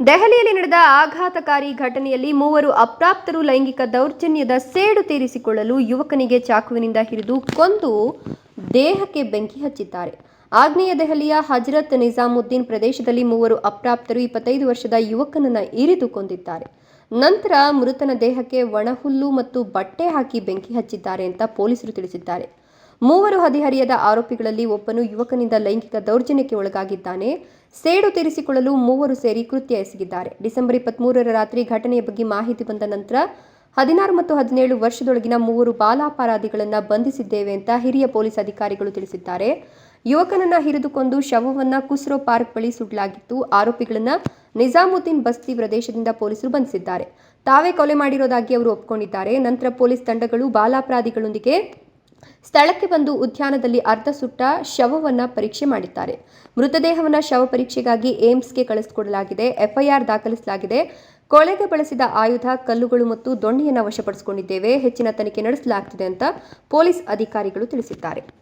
ದೆಹಲಿಯಲ್ಲಿ ನಡೆದ ಆಘಾತಕಾರಿ ಘಟನೆಯಲ್ಲಿ ಮೂವರು ಅಪ್ರಾಪ್ತರು ಲೈಂಗಿಕ ದೌರ್ಜನ್ಯದ ಸೇಡು ತೀರಿಸಿಕೊಳ್ಳಲು ಯುವಕನಿಗೆ ಚಾಕುವಿನಿಂದ ಹಿಡಿದು ಕೊಂದು ದೇಹಕ್ಕೆ ಬೆಂಕಿ ಹಚ್ಚಿದ್ದಾರೆ. ಆಗ್ನೇಯ ದೆಹಲಿಯ ಹಜರತ್ ನಿಜಾಮುದ್ದೀನ್ ಪ್ರದೇಶದಲ್ಲಿ ಮೂವರು ಅಪ್ರಾಪ್ತರು ಇಪ್ಪತ್ತೈದು ವರ್ಷದ ಯುವಕನನ್ನ ಇರಿದು ಕೊಂದಿದ್ದಾರೆ ನಂತರ ಮೃತನ ದೇಹಕ್ಕೆ ಒಣಹುಲ್ಲು ಮತ್ತು ಬಟ್ಟೆ ಹಾಕಿ ಬೆಂಕಿ ಹಚ್ಚಿದ್ದಾರೆ ಅಂತ ಪೊಲೀಸರು ತಿಳಿಸಿದ್ದಾರೆ. ಮೂವರು ಹದಿಹರಿಯದ ಆರೋಪಿಗಳಲ್ಲಿ ಒಬ್ಬನು ಯುವಕನಿಂದ ಲೈಂಗಿಕ ದೌರ್ಜನ್ಯಕ್ಕೆ ಒಳಗಾಗಿದ್ದಾನೆ. ಸೇಡು ತೀರಿಸಿಕೊಳ್ಳಲು ಮೂವರು ಸೇರಿ ಕೃತ್ಯ ಎಸಗಿದ್ದಾರೆ. ಡಿಸೆಂಬರ್ ಇಪ್ಪತ್ಮೂರರ ರಾತ್ರಿ ಘಟನೆಯ ಬಗ್ಗೆ ಮಾಹಿತಿ ಬಂದ ನಂತರ ಹದಿನಾರು ಮತ್ತು ಹದಿನೇಳು ವರ್ಷದೊಳಗಿನ ಮೂವರು ಬಾಲಾಪರಾಧಿಗಳನ್ನು ಬಂಧಿಸಿದ್ದೇವೆ ಅಂತ ಹಿರಿಯ ಪೊಲೀಸ್ ಅಧಿಕಾರಿಗಳು ತಿಳಿಸಿದ್ದಾರೆ. ಯುವಕನನ್ನ ಹಿರಿದುಕೊಂಡು ಶವವನ್ನ ಕುಸ್ರೋ ಪಾರ್ಕ್ ಬಳಿ ಸುಡಲಾಗಿತ್ತು. ಆರೋಪಿಗಳನ್ನ ನಿಜಾಮುದ್ದೀನ್ ಬಸ್ತಿ ಪ್ರದೇಶದಿಂದ ಪೊಲೀಸರು ಬಂಧಿಸಿದ್ದಾರೆ. ತಾವೇ ಕೊಲೆ ಮಾಡಿರೋದಾಗಿ ಅವರು ಒಪ್ಕೊಂಡಿದ್ದಾರೆ. ನಂತರ ಪೊಲೀಸ್ ತಂಡಗಳು ಬಾಲಾಪರಾಧಿಗಳೊಂದಿಗೆ ಸ್ಥಳಕ್ಕೆ ಬಂದು ಉದ್ಯಾನದಲ್ಲಿ ಅರ್ಧ ಸುಟ್ಟ ಶವವನ್ನು ಪರೀಕ್ಷೆ ಮಾಡಿದ್ದಾರೆ. ಮೃತದೇಹವನ್ನು ಶವ ಪರೀಕ್ಷೆಗಾಗಿ ಏಮ್ಸ್ಗೆ ಕಳಿಸಿಕೊಡಲಾಗಿದೆ. ಎಫ್ಐಆರ್ ದಾಖಲಿಸಲಾಗಿದೆ. ಕೊಳೆಗೆ ಬಳಸಿದ ಆಯುಧ, ಕಲ್ಲುಗಳು ಮತ್ತು ದೊಣ್ಣೆಯನ್ನು ವಶಪಡಿಸಿಕೊಂಡಿದ್ದೇವೆ. ಹೆಚ್ಚಿನ ತನಿಖೆ ನಡೆಸಲಾಗುತ್ತಿದೆ ಅಂತ ಪೊಲೀಸ್ ಅಧಿಕಾರಿಗಳು ತಿಳಿಸಿದ್ದಾರೆ.